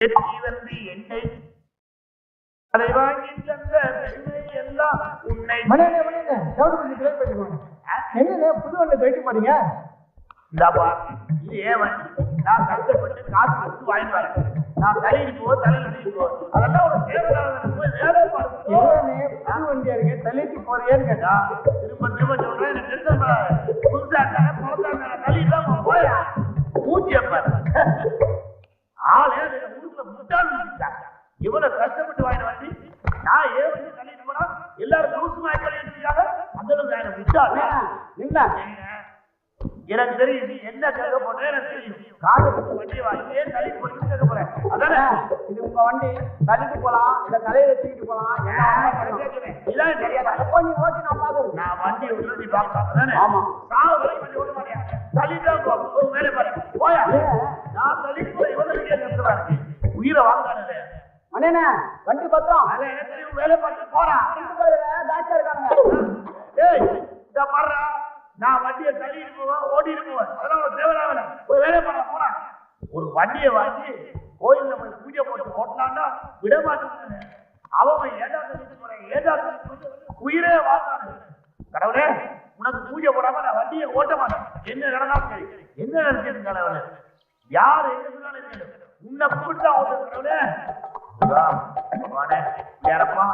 வந்து என்னை அதை வாங்கி தந்த பெருமை எல்லாம் உன்னை கொஞ்சம் கிளை பண்ணிக்கோங்க. என்னண்ணே புது வண்டி தட்டி போறீங்க? இந்தாப்பா இது ஏன் வண்டி? நான் கஷ்டப்பட்டு காசு கொடுத்து வாங்கிட்டு வரேன். நான் தலையிட்டு போ தலையில போ. அதெல்லாம் ஒரு தேவையான வேலை புது வண்டியா இருக்கு? தள்ளிட்டு போறியேன்னு கேட்டா திரும்ப திரும்ப சொல்றேன் எனக்கு புதுசா இருந்தாங்க தள்ளிட்டு போயா மூச்சிய பாரு ஆளே முழுக்க முட்டான்னு வச்சுட்டாங்க இவ்வளவு கஷ்டப்பட்டு வாங்கின வண்டி நான் ஏன் வண்டி தள்ளிட்டு போனா எல்லாரும் லூசு மாதிரி தள்ளிட்டு இருக்காங்க அந்த அளவுக்கு நான் முட்டாள் எனக்கு தெரியும் நீ என்ன கேட்க போறே எனக்கு தெரியும். காசு கொடுத்து வண்டி வாங்கி போறீங்கன்னு கேட்க போறேன் அதானே? இது உங்க வண்டி. தள்ளிட்டு போலாம். இல்ல தலையில தூக்கிட்டு போலாம். தெரியாதா. ஓட்டி நான் வண்டி விட்டு நீ ஆமா. சாவு வரைக்கும் வண்டி ஓட்ட மாட்டியா? தள்ளிட்டு தான் போ ஒரு மேலே பாரு. போயா? நான் தள்ளிட்டு போய் கஷ்டமா இருக்கு உயிரை வாங்கானே மணியண்ணே வண்டி பத்திரம். வேலை பார்த்து போறான் இருக்காங்க ஏய் இந்த பாடுறா நான் வண்டியை தள்ளிட்டு போவேன் ஓட்டிட்டு போவேன் அதெல்லாம் ஒரு ஒரு வேலையை பண்ண போறேன் ஒரு வண்டியை வாங்கி கோயில்ல போய் பூஜை போட்டு ஓட்டலாம்னா விட மாட்டேன் அவன் ஏதா தள்ளிட்டு போறேன். ஏதா உயிரே கடவுளே உனக்கு பூஜை போடாம நான் வண்டியை ஓட்ட மாட்டேன். என்ன நடந்தாலும் சரி. என்ன நடந்தது கடவுளே யார் எங்க சொன்னாலும் உன்னை கூப்பிட்டு தான் கடவுளே. யாரப்பா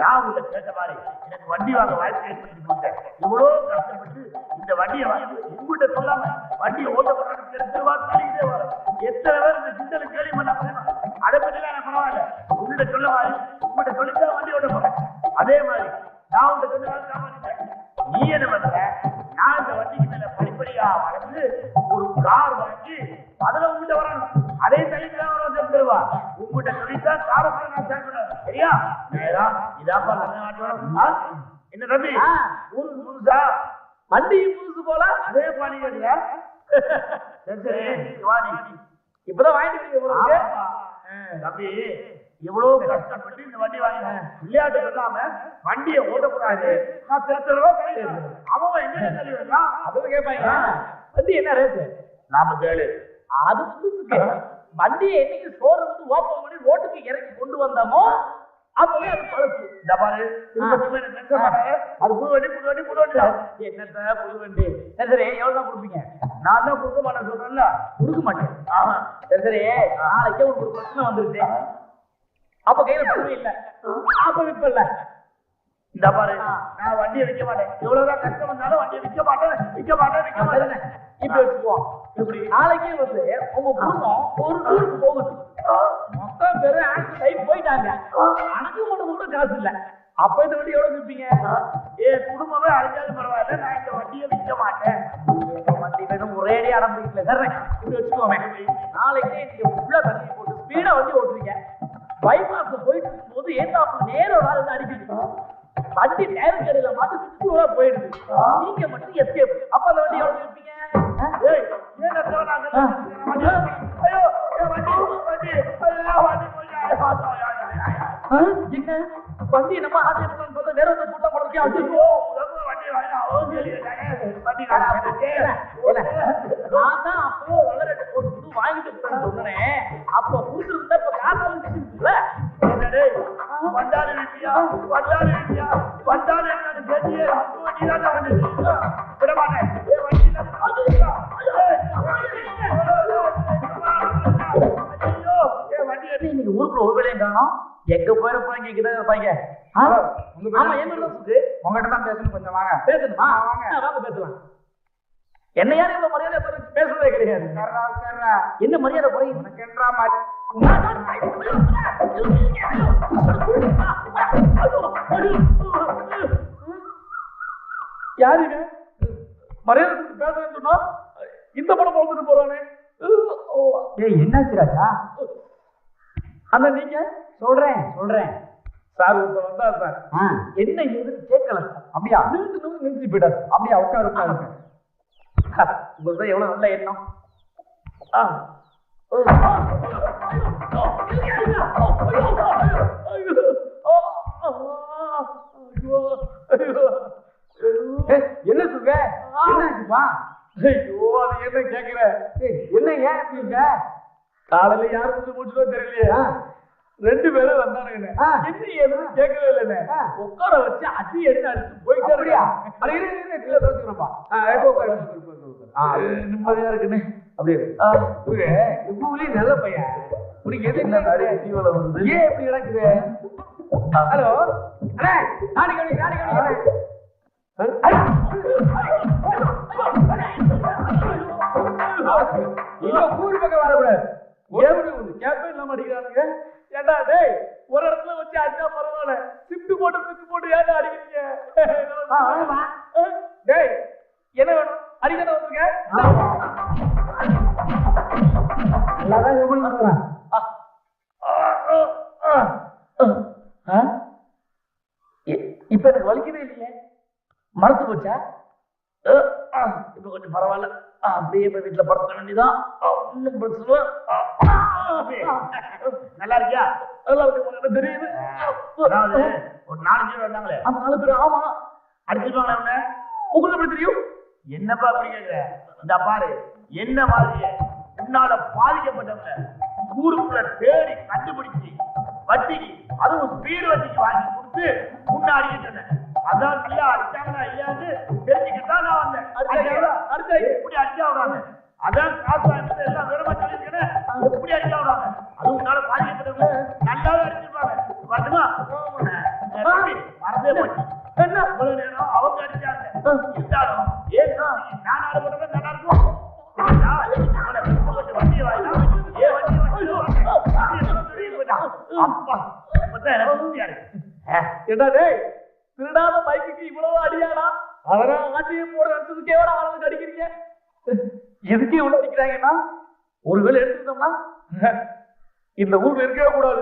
நான் உங்களை கேட்ட மாதிரி எனக்கு வண்டி வாங்க வாய்ப்பு ஏற்படுத்தி கொடுத்தேன். இவ்வளோ கஷ்டப்பட்டு இந்த வண்டியை வாங்கி உங்ககிட்ட சொல்லாம வண்டியை ஓட்ட போறான்னு தெரிஞ்சிருவா எத்தனை பேர் இந்த சிந்தனை கேள்வி பண்ண அதை பற்றிலாம் எனக்கு பரவாயில்ல. உங்ககிட்ட சொல்ல மாதிரி தருவா உங்ககிட்ட சொல்லித்தான் போய் நான் சேர்க்கணும் சரியா? நேரா இதாப்பா? என்ன தம்பி. ஊருக்கு புதுசா? வண்டி புதுசு போல அதே பாணி கேட்குறா சரி சரி வா நீ. இப்பதான் வாங்கிட்டு. தம்பி இவ்வளவு கஷ்டப்பட்டு இந்த வண்டி வாங்கின விளையாட்டு சொல்லாம வண்டியை ஓட்டக்கூடாது நான் திருத்த ரூபா கிடையாது அவன் என்ன வைக்கிறான் அதுவும் கேட்பாங்க. வண்டி என்ன ரேட்டு? நாற்பத்தி ஏழு அது புதுசுக்கு. வண்டியை என்னைக்கு ஸ்டோர் வந்து ஓப்பன் பண்ணி ரோட்டுக்கு இறக்கி கொண்டு வந்தோமோ அப்பவே அது பழசு இந்த பாரு. அது புது வண்டி புது வண்டி புது வண்டி. என்னத்த புது வண்டி. சரி சரி எவ்வளவு தான் கொடுப்பீங்க? நான் தான் கொடுக்க மாட்டேன் சொல்றேன்ல. கொடுக்க மாட்டேன். ஆமா சரி சரி நாளைக்கே உங்களுக்கு பிரச்சனை வந்துருச்சு. அப்ப கையில பணம் இல்ல. அப்ப விற்பல இந்த பாரு நான் வண்டியை விற்க மாட்டேன். எவ்வளவுதான் கஷ்டம் வந்தாலும் வண்டியை விற்க மாட்டேன் விற்க மாட்டேன் விற்க மாட்டேன். இப்ப வச்சுக்குவோம். இப்படி நாளைக்கே வந்து உங்க குடும்பம் ஒரு ஊருக்கு போகுது. மொத்தம் பேரு ஆக்சிடென்ட் ஆகி போயிட்டாங்க. அணக்கு மட்டும் கூட காசு இல்ல. அப்ப இந்த வண்டி எவ்வளவு விற்பீங்க ஏ குடும்பமே அழிஞ்சாலும் பரவாயில்ல. நான் இந்த வண்டியை விற்க மாட்டேன். வண்டி வேணும் ஒரேடி ஆரம்பிக்கல தர்றேன் இப்படி வச்சுக்கோமே. நாளைக்கு நீங்க உள்ள தண்ணி போட்டு ஸ்பீடா வண்டி ஓட்டுறீங்க. பைபாஸ் போயிட்டு இருக்கும்போது ஏத்தாப்புல நேரம் ஒரு ஆள் வந்து வண்டி டயர் கடையில மாட்டு சுற்றுலா போயிடுது. நீங்க மட்டும் எஸ்கேப் அப்ப அந்த வண்டி எவ்வளவு விற்பீங்க என்ன? வண்டி நம்ம ஆசைப்படணும் பார்த்தா வேற ஒரு கூட்டம் ஐயோ முதல்ல வண்டி அவங்க சொல்லிட்டாங்க வண்டி போச்சு. நான் தான் அப்போ ரேட்டு போட்டு கொடுத்து வாங்கிட்டு சொன்னேன். அப்போ கொடுத்துருந்தா இப்ப காசு வந்துச்சுல வண்டாரு விட்டியா? வண்டாரு விட்டியா? வண்டாரு அப்போ வண்டி ஊருக்குள்ள ஒரு வேலையும் காணும். எங்க போயிட போறாங்க இங்கதான் இருப்பாங்க? ஆமா தான் சுத்து உங்ககிட்ட தான் பேசணும் கொஞ்சம் வாங்க. பேசணுமா? வாங்க. வாங்க பேசலாம். என்ன யாரும் இவ்வளவு மரியாதை பேசுறதே கிடையாது. என்ன மரியாதை குறையுது உனக்கு என்றா மாதிரி? யாருங்க மரியாதை பேசுறேன்னு சொன்னா இந்த படம் பொழுதுட்டு போறானே. என்னாச்சு ராஜா? அண்ணா நீங்க சொல்றேன் சொல்றேன். சார் ஒருத்தர் வந்தா சார். என்ன ஏதுன்னு கேட்கல சார். அப்படியா? நிறுத்து நிறுத்து நிறுத்தி போயிட்டா சார். அப்படியா? உட்காரு உட்காரு. உங்களுக்கு தான் எவ்வளவு நல்ல எண்ணம்? என்ன சொல்ற என்னாச்சுப்பா ஐயோ அது என்ன கேக்குற? என்ன ஏன் இருக்க? காலையில யாரு முடிச்சு முடிச்சதோ தெரியலையே. ரெண்டு பேரும் வந்தானுங்க ஆ. என்ன எதுவும் கேட்கவே இல்லைண்ணே. உட்கார வச்சு அடி எடுத்து அடிச்சு போயிட்டே இருக்கியா அட இரு இரு, கீழே. ஆ நிம்மதியா இருக்குண்ணே அப்படியே எப்பவுமே நல்ல பையன் உனக்கு எது நிறைய தீவலை வருது ஏன் இப்படி நடக்குது ஹலோ அண்ணே நாடி கவனி நாடி கவனி இல்ல கூறு பக்கம் வரக்கூடாது எப்படி வந்து கேப்பே இல்லாம அடிக்கிறானுங்க? ஏண்டா டேய் ஒரு இடத்துல வச்சு அடிச்சா பரவாயில்ல. சிப்ட் போட்டு சிப்ட் போட்டு ஏன்டா அடிக்கிறீங்க? டேய் என்ன வேணும்? அடிக்கணும் வந்துருக்க நல்லா தான் கவனி பண்ணுறான் இப்ப எனக்கு வலிக்கவே இல்லையே. மறந்து போச்சா? இப்ப கொஞ்சம் பரவாயில்ல. அப்படியே போய் வீட்டுல படுத்துக்க வேண்டியதான் பிரச்சனை நல்லா இருக்கியா? நல்லா இருக்கு தெரியுது? அதாவது ஒரு நாலஞ்சு பேர் வந்தாங்களே. அந்த நாலு பேர் ஆமா. அடிச்சிருப்பாங்களே உன்ன உங்களுக்கு எப்படி தெரியும்? என்னப்பா அப்படி கேக்குற? இந்த பாரு என்ன மாதிரி உன்னால பாதிக்கப்பட்டவங்க ஊருக்குள்ள தேடி கண்டுபிடிச்சு வட்டிக்கு அதுவும் ஸ்பீடு வட்டிக்கு வாங்கி கொடுத்து முன்னாடி அதான் இல்ல அடிச்சாங்களா இல்லையான்னு அடிச்சாங்களா அடிச்சாங்க எப்படி அடிச்சா விடாங்க அதான் காசு வாங்கிட்டு எல்லாம் விவரமா சொல்லியிருக்கேன் எப்படி அடிச்சா விடாங்க அதுவும் உன்னால பாதிக்கப்பட்டவங்க நல்லாவே அடிச்சிருப்பாங்க. மறந்தே போச்சு. என்ன? இவ்வளவு நேரம் அவங்க அடிச்சாங்க. இருந்தாலும் ஏன் நான் ஆடு பண்றது நல்லா இருக்கும். வண்டியை வாங்கினா, ஏன் வண்டியை வாங்கிட்டு வாங்க? அப்படின்னு சொல்லி போயிட்டான். அப்பா, இப்பதான் எனக்கு திருடாத பைக்குக்கு இவ்வளவு அடியாடா அதெல்லாம் ஆட்சியை போட நினைச்சதுக்கே விட அவனுக்கு அடிக்கிறீங்க? எதுக்கு இவ்வளவு அடிக்கிறாங்கன்னா ஒருவேளை எடுத்துக்கிட்டோம்னா இந்த ஊர்ல இருக்கவே கூடாது.